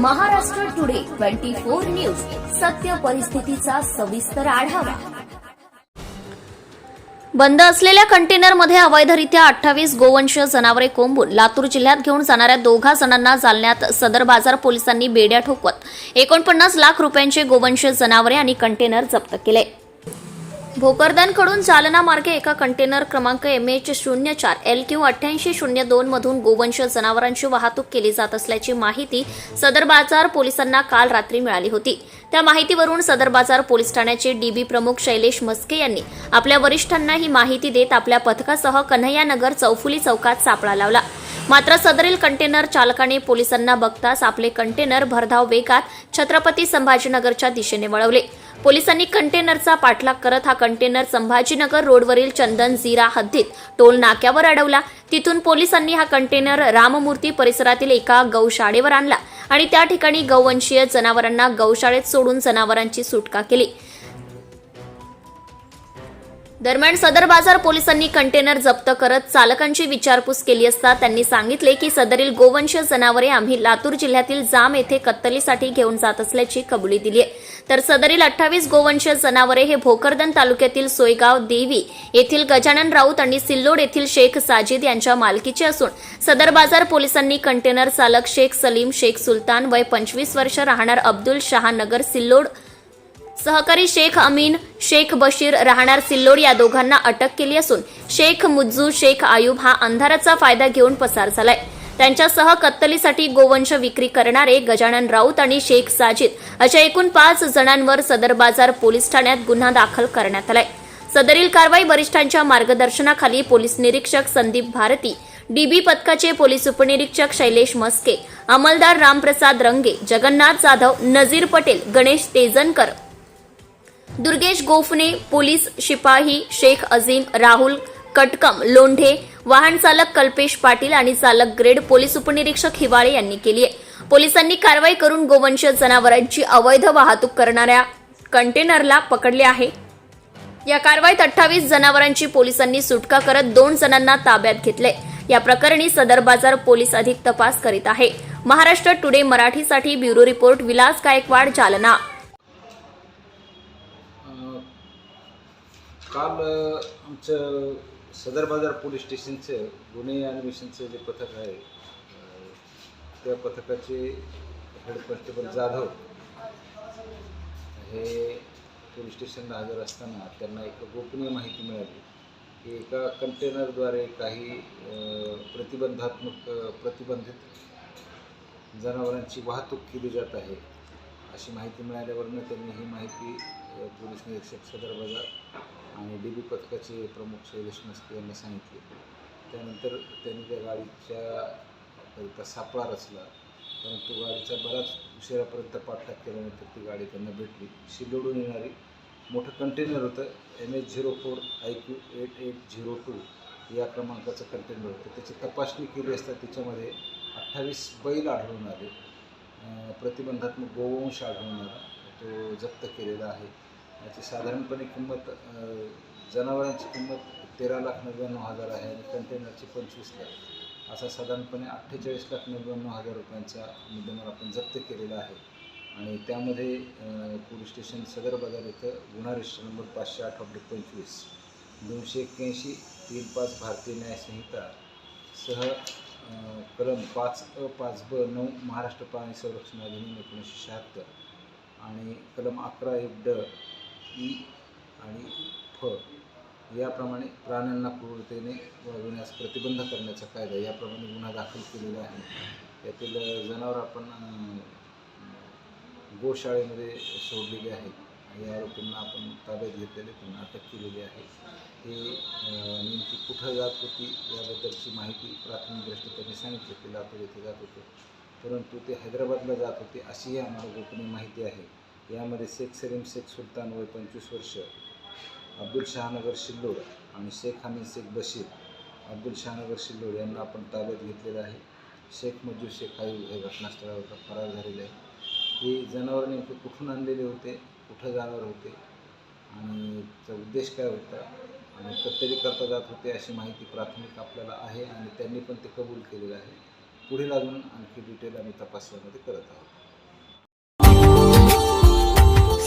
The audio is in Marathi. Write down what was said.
Maharashtra today twenty four news. सत्य परिस्थितीचा सविस्तर आढावा. बंद असलेल्या कंटेनरमध्ये अवैधरित्या अठ्ठावीस गोवंश जनावरे कोंबून लातूर जिल्ह्यात घेऊन जाणाऱ्या दोघा जणांना जालन्यात सदर बाजार पोलिसांनी बेड्या ठोकवत एकोणपन्नास लाख रुपयांचे गोवंश जनावरे आणि कंटेनर जप्त केले. भोकरदनकडून जालना मार्गे एका कंटेनर क्रमांक एम एच शून्य चार एल क्यू अठ्ठ्याऐंशी शून्य दोन मधून गोवंश जनावरांची वाहतूक केली जात असल्याची माहिती सदर बाजार पोलिसांना काल रात्री मिळाली होती. त्या माहितीवरून सदर बाजार पोलीस ठाण्याचे डीबी प्रमुख शैलेश मस्के यांनी आपल्या वरिष्ठांना ही माहिती देत आपल्या पथकासह कन्हैयानगर चौफुली चौकात सापळा लावला. मात्र सदरील कंटेनर चालकाने पोलिसांना बघताच आपले कंटेनर भरधाव वेगात छत्रपती संभाजीनगरच्या दिशेने वळवले. पोलिसांनी कंटेनरचा पाठलाग करत हा कंटेनर संभाजीनगर रोडवरील चंदन झीरा हद्दीत टोल नाक्यावर अडवला. तिथून पोलिसांनी हा कंटेनर राममूर्ती परिसरातील एका गौशाळेवर आणला आणि त्या ठिकाणी गौवंशीय जनावरांना गौशाळेत सोडून जनावरांची सुटका केली. दरम्यान सदर बाजार पोलिसांनी कंटेनर जप्त करत चालकांची विचारपूस केली असता त्यांनी सांगितले की सदरील गोवंश जनावरे आम्ही लातूर जिल्ह्यातील जाम येथे कत्तलीसाठी घेऊन जात असल्याची कबुली दिली आहे तर सदरील अठ्ठावीस गोवंश जनावरे हे भोकरदन तालुक्यातील सोयगाव देवी येथील गजानन राऊत आणि सिल्लोड येथील शेख साजिद यांच्या मालकीचे असून सदर बाजार पोलिसांनी कंटेनर चालक शेख सलीम शेख सुलतान वय पंचवीस वर्ष राहणार अब्दुल शहानगर सिल्लोड सहकारी शेख अमीन शेख बशीर राहणार सिल्लोड या दोघांना अटक केली असून शेख मुज्जू शेख आयुब हा अंधाराचा फायदा घेऊन पसार झालाय. त्यांच्यासह कत्तलीसाठी गोवंश विक्री करणारे गजानन राऊत आणि शेख साजिद अशा एकूण पाच जणांवर सदर बाजार पोलीस ठाण्यात गुन्हा दाखल करण्यात आलाय. सदरील कारवाई वरिष्ठांच्या मार्गदर्शनाखाली पोलीस निरीक्षक संदीप भारती डीबी पथकाचे पोलीस उपनिरीक्षक शैलेश मस्के अंमलदार रामप्रसाद रंगे जगन्नाथ जाधव नजीर पटेल गणेश तेजनकर दुर्गेश गोफणे पोलीस शिपाही शेख अझीम राहुल कटकम लोंढे वाहन चालक कल्पेश पाटील आणि चालक ग्रेड पोलीस उपनिरीक्षक हिवाळे यांनी केली आहे. पोलिसांनी कारवाई करून गोवंश जनावरांची अवैध वाहतूक करणाऱ्या कंटेनरला पकडले आहे. या कारवाईत अठ्ठावीस जनावरांची पोलिसांनी सुटका करत दोन जणांना ताब्यात घेतले या प्रकरणी सदर बाजार पोलीस अधिक तपास करीत आहे. महाराष्ट्र टुडे मराठीसाठी ब्युरो रिपोर्ट विलास गायकवाड जालना अं, काल आमचं सदर बाजार पोलीस स्टेशनचं गुन्हे अन्वेषणचं जे पथक आहे त्या पथकाचे हेड कॉन्स्टेबल जाधव हे पोलीस स्टेशनला हजर असताना त्यांना एक गोपनीय माहिती मिळाली. की एका कंटेनरद्वारे काही प्रतिबंधात्मक प्रतिबंधित जनावरांची वाहतूक केली जात आहे अशी माहिती मिळाल्यावरनं त्यांनी ही माहिती पोलीस निरीक्षक सदर बाजार आणि डी बी पथकाचे प्रमुख शैलेश मस्के यांना सांगितले. त्यानंतर त्यांनी त्या गाडीच्या करिता सापळा रचला. परंतु गाडीचा बराच उशिरापर्यंत पाठलाग केल्यानंतर ती गाडी त्यांना भेटली. शिलोडून येणारी मोठं कंटेनर होतं. M H zero four I Q eight eight zero two या क्रमांकाचं कंटेनर होतं. त्याची तपासणी केली असता त्याच्यामध्ये अठ्ठावीस बैल आढळून आले. प्रतिबंधात्मक गोवंश आढळून आला. तो जप्त केलेला आहे. याची साधारणपणे किंमत जनावरांची किंमत तेरा लाख नव्याण्णव हजार आहे आणि कंटेनरची पंचवीस लाख. असा साधारणपणे अठ्ठेचाळीस लाख नव्याण्णव हजार रुपयांचा मुद्देमाल आपण जप्त केलेला आहे. आणि त्यामध्ये पोलीस स्टेशन सदर बाजार इथं गुन्हा रजिस्टर नंबर पाचशे आठ ऑब्लिक पंचवीस दोनशे एक्क्याऐंशी तीन पाच भारतीय न्यायसंहिता सह कलम पाच अ पाच ब नऊ महाराष्ट्र प्राणी संरक्षण अधिनियम एकोणीसशे शहात्तर आणि कलम अकरा एक ड ई आणि फ याप्रमाणे प्राण्यांना क्रूरतेने वागविण्यास प्रतिबंध करण्याचा कायदा याप्रमाणे गुन्हा दाखल केलेला आहे. यातील जनावर आपण गोशाळेमध्ये सोडलेले आहेत. या आरोपींना आपण ताब्यात घेतलेले त्यांना अटक केलेली आहे. हे नेमकी कुठं जात होती याबद्दलची माहिती प्राथमिक दृष्टी त्यांनी सांगितली. की लातूर येथे जात होते. परंतु ते हैदराबादला जात होते अशीही आम्हाला गोपनीय माहिती आहे. यामध्ये शेख सलीम शेख सुलतान वय पंचवीस वर्ष अब्दुल शहानगर शिल्लोड आणि शेख हमीद शेख बशीर अब्दुल शहानगर शिल्लोड यांना आपण ताब्यात घेतलेलं आहे. शेख मज्जू शेख आयू हे घटनास्थळावर फरार झालेले आहे ही जनावर नेमके कुठून आणलेले होते कुठं जाणार होते आणि त्याचा उद्देश काय होता आणि कत्तरी करता जात होते अशी माहिती प्राथमिक आपल्याला आहे आणि त्यांनी पण ते कबूल केलेलं आहे. पुढील अजून आणखी डिटेल आम्ही तपासण्यामध्ये करत आहोत.